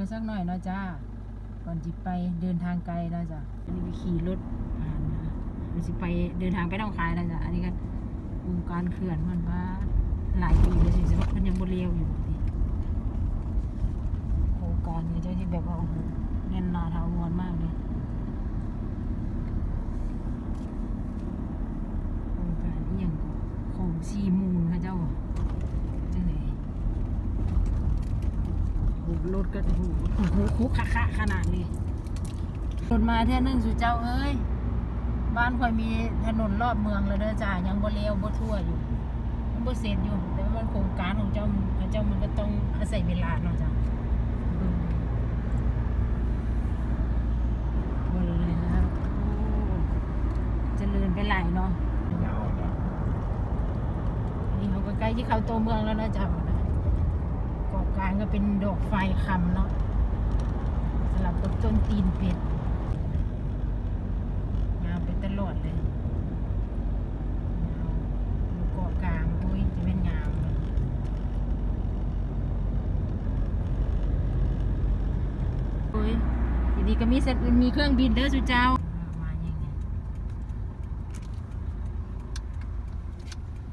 กันสักหน่อยเนาะจ้า ก่อนจิไปเดินทางไกลแล้วจ้ะอันนี้ไปขี่รถผ่านนะเราสิไปเดินทางไปน้องคายแล้วจ้ะ อันนี้ก็โครงการเขื่อนมันว่าหลายปีแล้วสิแต่ว่ามันยังบ่เร็วอยู่ดิโครงการนี้เจ้าที่แบบว่าโอ้โหแน่นหนาถาวรมากเลย โครงการอหย่างก็ของซีมูลค่ะเจ้าจังไหนโอ้โห รถก็โอ้โหโอ้โหคุกคะขนาดนี้รถมาเท่านึงสุเจ้าเอ้ย บ้านคอยมีถนนรอบเมืองเลยเด้อจ้ายังบ่เลี้ยวบ่ทั่วอยู่ยังบ่เสร็จอยู่ แต่ว่ามันโครงการของเจ้าของเจ้ามันก็ต้องอาศัยเวลาเนาะจ้ะเบิ่นเลยครับโอ้เจริญไปหลายเนาะนี่เขาก็ใกล้ที่เข้าตัวเมืองแล้วนะจ๊ะเกา ลางก็เป็นดอกไฟคำเนาะสลับกับต้นตีนเป็ดยาวไปตลอดเลยยาวอยู่เกาะกลางโอ้ยจะเป็นงามเลยโอ้ยทีนี้ก็มีเสร็จมีเครื่องบินเด้อสุเจ้ามาย่างไง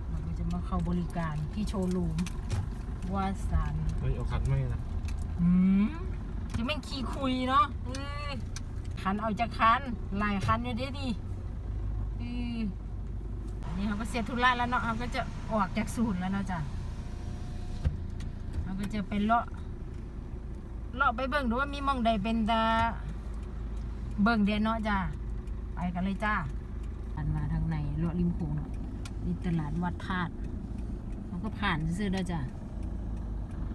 เราจะมาเข้าบริการที่โชว์รูม วาสานเฮ้ยเอาคัดไม่นะอืมจะแม่งขี่คุยเนาะเออคันเอาจากคันหลายคันอยู่เด้ดิเอออันนี้เขาก็เสร็จธุระแล้วเนาะเขาก็จะออกจากศูนย์แล้วเนาะจ้ะเขาก็จะไปเลาะเลาะไปเบิ่งดูว่ามีหมองใดเป็นตาเบิ่งเดียนเนาะจ้ะไปกันเลยจ้าผ่านมาทางในเลาะริมโขงเนาะนี่ตลาดวัดธาตุเขาก็ผ่านซื่อๆแล้วจ้ะ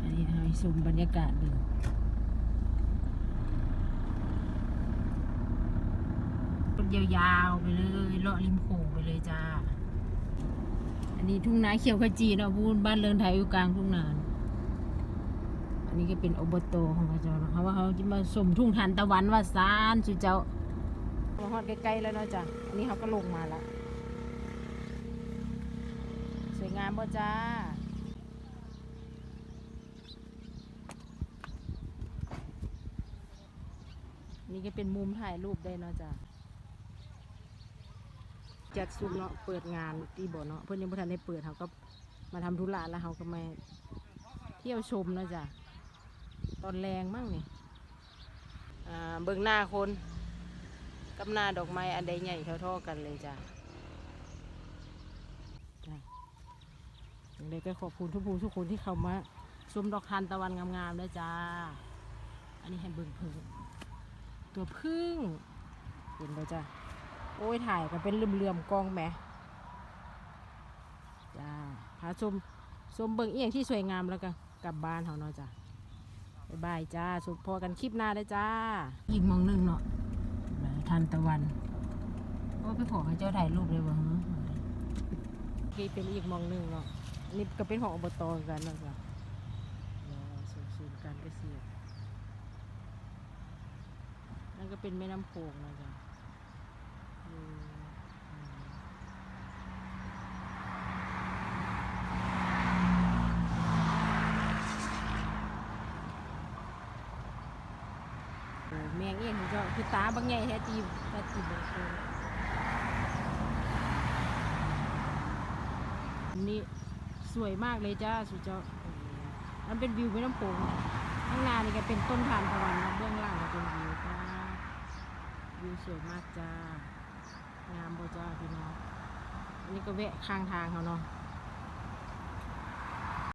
อันนี้ให้ชมบรรยากาศดูรถยาวๆไปเลยเลาะริมโขงไปเลยจ้า อันนี้ทุ่งนาเขียวขจีเนาะพูดบ้านเรือนไทยอยู่กลางทุ่งนานอันนี้ก็เป็นอบตของพระเจ้าเนะเขาว่าเขาจะมาสมทุ่งทานตะวันว่าซานสุเจ้ามาฮอดใกล้ๆแล้วเนาะจ้ะอันนี้เขาก็ลงมาแล้วสวยงามบ่จ้า นี่ก็เป็นมุมถ่ายรูปได้เนาะจ้ะจัดซุมเนาะเปิดงานที่บ่เนาะเพื่อนยังบ่ทันได้เปิดเขาก็มาทำธุระแล้วเขาก็มาเที่ยวชมเนาะจ้ะตอนแรงมั่งนี่อ่าเบิ่งหน้าคนกับหน้าดอกไม้อันใดใหญ่เท่าๆกันเลยจ้ะอย่างไรก็ขอบคุณทุกผู้ทุกคนที่เข้ามาชมดอกทานตะวันงามๆเลยจ้า อันนี้ให้เบิ่งเพิ่ ตัวพึ่งเห็นแล้วจ้ะโอ้ยถ่ายกันเป็นเลื่อมๆกล้องแหมจ้าพาชมชมเบิ่งเอียงที่สวยงามแล้วก็กลับบ้านเขาเนาะจ้ะบ๊ายบายจ้าสุดพอกันคลิปหน้าได้จ้าอีกมองหนึ่งเนาะทันตะวันโอ้พี่ขอให้เจ้าถ่ายรูปเลยวะฮะนี่เป็นอีกมองหนึ่งเนาะอันนี่ก็เป็นของอบตเหมือนกันเนาะจ้ะเดี๋ยวสูงสูงการเกษตร นั่น ก็เป็นแม่น้ำโขงนะจ๊ะอือืมโอ้แมงเองคุณเจ้าคือตาบางใหญ่แท้ตีตาตีเบกเลยนี่สวยมากเลยจ้าสุดเจ้ามันเป็นวิวแม่น้ำโขงข้างหน้านี่ก็เป็นต้นทานตะวันนะเบื้องล่างก็เป็นวิวจ้า วิวสวยมากจ้างามบ่จ้าพี่น้องอันนี้ก็แวะข้างทางเขาเนาะ